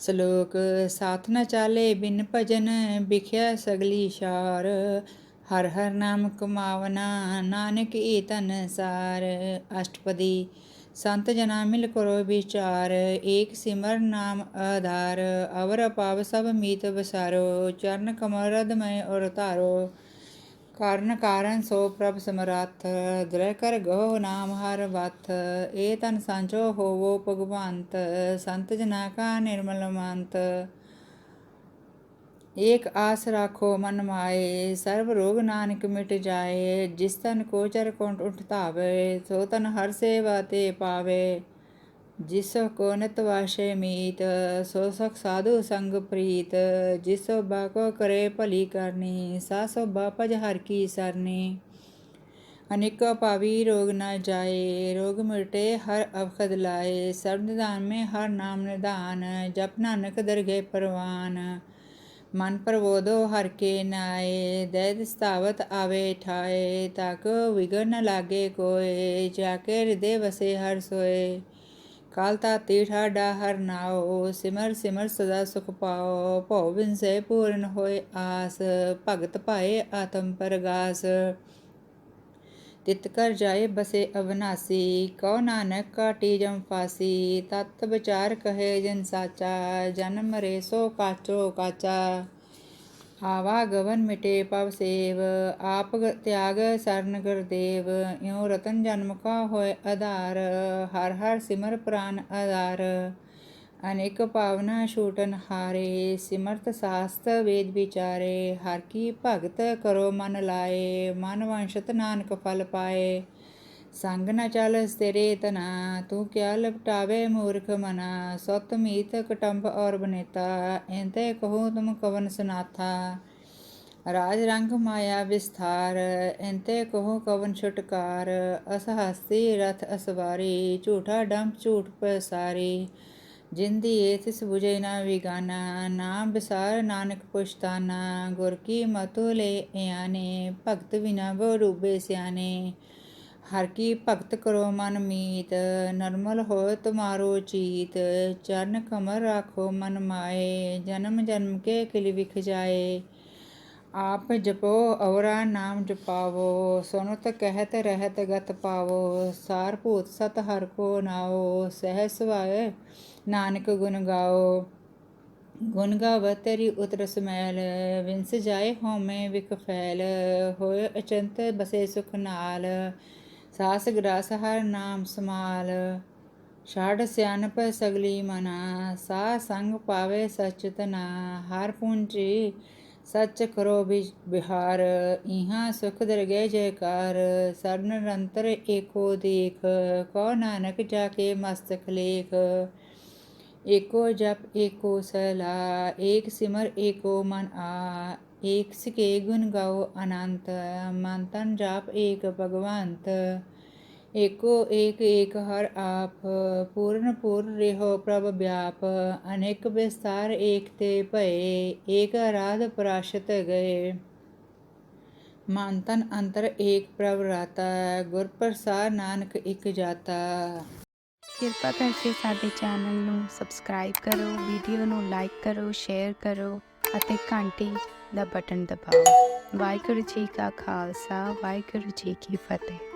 ਸ਼ਲੋਕ ਸਾਥ ਨ ਚਾਲੇ ਬਿਨ ਭਜਨ ਵਿਖਿਆ ਸਗਲੀ ਸ਼ਾਰ। ਹਰ ਹਰ ਨਾਮ ਕਮਾਵਨਾ ਨਾਨਕ ਈ ਤਨ ਸਾਰ। ਅਸ਼ਟਪਦੀ ਸੰਤ ਜਨਾ ਮਿਲ ਕਰੋ ਵਿਚਾਰ। ਏਕ ਸਿਮਰ ਨਾਮ ਆਧਾਰ। ਅਵਰ ਪਾਵ ਸਭ ਮੀਤ ਬਸਾਰੋ ਚਰਨ ਕਮਲ ਰਦ ਮੈਂ ਔਰ ਧਾਰੋ। ਕਾਰਨ ਕਾਰਨ ਸੋ ਪ੍ਰਭ ਸਮਰੱਥ ਦ੍ਰਿ ਕਰ ਗਹੁ ਨਾਮ ਹਰ ਵਥ, ਏ ਤਨ ਸਾਂਝੋ ਹੋਵੋ ਭਗਵੰਤ ਸੰਤ ਜਨਾ ਕਾ ਨਿਰਮਲ ਮੰਤ। ਏਕ ਆਸ ਰਾਖੋ ਮਨ ਮਾਏ, ਸਰਬ ਰੋਗ ਨਾਨਕ ਮਿਟ ਜਾਏ, ਜਿਸ ਤਨ ਕੋਚਰ ਚਰ ਉਠ ਧਾਵੇ, ਸੋ ਤਨ ਹਰ ਸੇਵਾ ਤੇ ਪਾਵੇ। ਜਿਸੋ ਕੋ ਨਿਤ ਵਾਸ਼ੇ ਮੀਤ, ਸੋ ਸਖ ਸਾਧੂ ਸੰਗ ਪ੍ਰੀਤ, ਜਿਸੋ ਬਾ ਕਰੇ ਭਲੀ ਕਰਨੀ, ਸਾ ਸੋ ਬਾਪਜ ਹਰ ਕੀ ਸਰਨੀ। ਅਨੇਕ ਪਾਵੀ ਰੋਗ ਨਾ ਜਾਏ, ਰੋਗ ਮਿਟੇ ਹਰ ਅਵਖਦ ਲਾਏ, ਸਰਬ ਨਿਦਾਨ ਮੇ ਹਰ ਨਾਮ ਨਿਦਾਨ ਜਪ ਨਾਨਕ ਦਰਗੇ ਪਰਵਾਨ। ਮਨ ਪਰਵੋਦੋ ਹਰ ਕੇ ਨਾਏ, ਦੈਦ ਸਤਾਵਤ ਆਵੇ ਠਾਏ, ਤਾਕ ਵਿਗਨ ਨ ਲਾਗੇ ਕੋਏ, ਜਾ ਕੇ ਹਿਰਦੇ ਵਸੇ ਹਰ ਸੋਏ। ਕਾਲ ਤਾ ਤੀਠਾ ਡਾ ਨਾਓ ਸਿਮਰ ਸਿਮਰ ਸਦਾ ਸੁਖ ਪਾਓ ਭਉ ਬਿਨਸੇ ਪੂਰਨ ਹੋਏ ਆਸ, ਭਗਤ ਪਾਏ ਆਤਮ ਪਰਗਾਸ। ਤਿਤ ਕਰ ਜਾਏ ਬਸੇ ਅਵਨਾਸੀ, ਕਉ ਨਾਨਕ ਕਾਟੀ ਜਮ ਫਾਸੀ, ਤਤ ਵਿਚਾਰ ਕਹੇ ਜਨ ਸਾਚਾ, ਜਨਮ ਮਰੇ ਸੋ ਕਾਚੋ ਕਾਚਾ। ਆਵਾ ਗਵਨ ਮਿਟੇ ਪਵ ਸੇਵ, ਆਪ ਤਿਆਗ ਸਰਨ ਗੁਰਦੇਵ ਇਉ ਰਤਨ ਜਨਮ ਕਾ ਹੋਏ ਆਧਾਰ, ਹਰ ਹਰ ਸਿਮਰ ਪ੍ਰਾਨ ਆਧਾਰ। ਅਨੇਕ ਪਾਵਨਾ ਛੂਟਨ ਹਾਰੇ, ਸਿਮਰਤ ਸਾਸਤ ਵੇਦ ਵਿਚਾਰੇ, ਹਰ ਕੀ ਭਗਤ ਕਰੋ ਮਨ ਲਾਏ, ਮਨ ਵੰਸ਼ਤ ਨਾਨਕ ਫਲ ਪਾਏ। ਸੰਗ ਨ ਚਲ ਤੇਰੇ ਤਨਾ ਤੂੰ ਕਿਆ ਲਪਟਾਵੇ ਮੂਰਖ ਮਨਾ, ਸਤ ਮੀਤ ਕਟੰਬ ਔਰ ਬਨੇਤਾ ਐਂਤੇ ਕਹੋ ਤੁਮ ਕਵਨ ਸੁਨਾਥਾ। ਰਾਜ ਰੰਗ ਮਾਇਆ ਵਿਸਥਾਰ ਐਂਤੇ ਕਹੋ ਕਵਨ ਛੁਟਕਾਰ ਅਸ ਹਸਤੀ ਰਥ ਅਸਵਾਰੀ, ਝੂਠਾ ਡੰਪ ਝੂਠ ਪਸਾਰੀ। ਜਿੰਦੀ ਏ ਤਿਸ 부ਜੈ ਨਾ ਵਿਗਾਨਾ ਨਾਮ ਬਿਸਾਰ ਨਾਨਕ ਪੁਸ਼ਤਾਨਾ। ਗੁਰ ਕੀ ਮਤੁ ਲੈ ਆਨੇ ਭਗਤ ਬਿਨਾ ਬੋ ਰੂਬੇ ਸਿਆਨੇ। ਹਰ ਕੀ ਭਗਤ ਕਰੋ ਮਨ ਮੀਤ, ਨਰਮਲ ਹੋਏ ਤੁਮਾਰੋ ਚੀਤ, ਚਰਨ ਕਮਰ ਰਾਖੋ ਮਨ ਮਾਏ, ਜਨਮ ਜਨਮ ਕੇ ਕਿਲ ਵਿਖ ਜਾਏ। ਆਪ ਜਪੋ, ਔਰਾ ਨਾਮ ਜਪਾਵੋ, ਸੁਨਤ ਕਹਿਤ ਰਹਿਤ ਗਤ ਪਾਵੋ, ਸਾਰ ਭੂਤ ਸਤ ਹਰ ਕੋ ਨਾਓ, ਸਹਿ ਸੁਭਾਏ ਨਾਨਕ ਗੁਣ ਗਾਓ। ਗੁਣ ਗਾਵ ਤੇਰੀ ਉਤਰ ਸਮੈਲ, ਵਿੰਸ ਜਾਏ ਹਉਮੈ ਵਿਖ ਫੈਲ ਹੋਏ ਅਚੰਤ ਬਸੇ ਸੁਖ ਨਾਲ। ਸਾਸ ਗਰਾਸ ਹਰ ਨਾਮ ਸਮਾਲ। ਛਾੜ ਸਿਆਨਪ ਸਗਲੀ ਮਨਾ, ਸਾ ਸੰਗ ਪਾਵੇ ਸਚਤਨਾ ਹਰ ਪੁੰਜੀ ਸੱਚ ਕਰੋ ਬਿਹਾਰ, ਇਹਾਂ ਸੁਖ ਦਰਗੇ ਜੈਕਾਰ। ਸਰਨ ਨਿਰੰਤਰ ਏਕੋ ਦੇਖ ਕੋ ਨਾਨਕ ਜਾ ਕੇ ਮਸਤਕ ਲੇਖ। ਏਕੋ ਜਪ ਏਕੋ ਸਲਾ, ਏਕ ਸਿਮਰ ਏਕੋ ਮਨ ਆ। ਏਕ ਸਿਕੇ ਗੁਣ ਗਾਓ ਅਨੰਤ, ਮਨ ਤਨ ਜਾਪ ਏਕ ਭਗਵੰਤ। ਏਕੋ ਏਕ ਏਕ ਹਰ ਆਪ, ਪੂਰਨ ਪੂਰ ਰਿਹੋ ਪ੍ਰਭ ਵਿਆਪ। ਅਨੇਕ ਵਿਸਤਾਰ ਏਕ ਤੇ ਭਏ, ਏਕ ਆਰਾਧ ਪ੍ਰਾਸ਼ਤ ਗਏ। ਮਨ ਅੰਤਰ ਏਕ ਪ੍ਰਭ ਰਾਤਾ, ਗੁਰ ਪ੍ਰਸਾਦ ਨਾਨਕ ਇਕ ਜਾਤਾ। ਕਿਰਪਾ ਕਰਕੇ ਸਾਡੇ ਚੈਨਲ ਨੂੰ ਸਬਸਕ੍ਰਾਈਬ ਕਰੋ, ਵੀਡੀਓ ਨੂੰ ਲਾਈਕ ਕਰੋ, ਸ਼ੇਅਰ ਕਰੋ। ਅਤੇ ਘੰਟੀ ਦਾ ਬਟਨ ਦਬਾਓ। ਵਾਹਿਗੁਰੂ ਜੀ ਕਾ ਖਾਲਸਾ ਵਾਹਿਗੁਰੂ ਜੀ ਕੀ ਫਤਿਹ।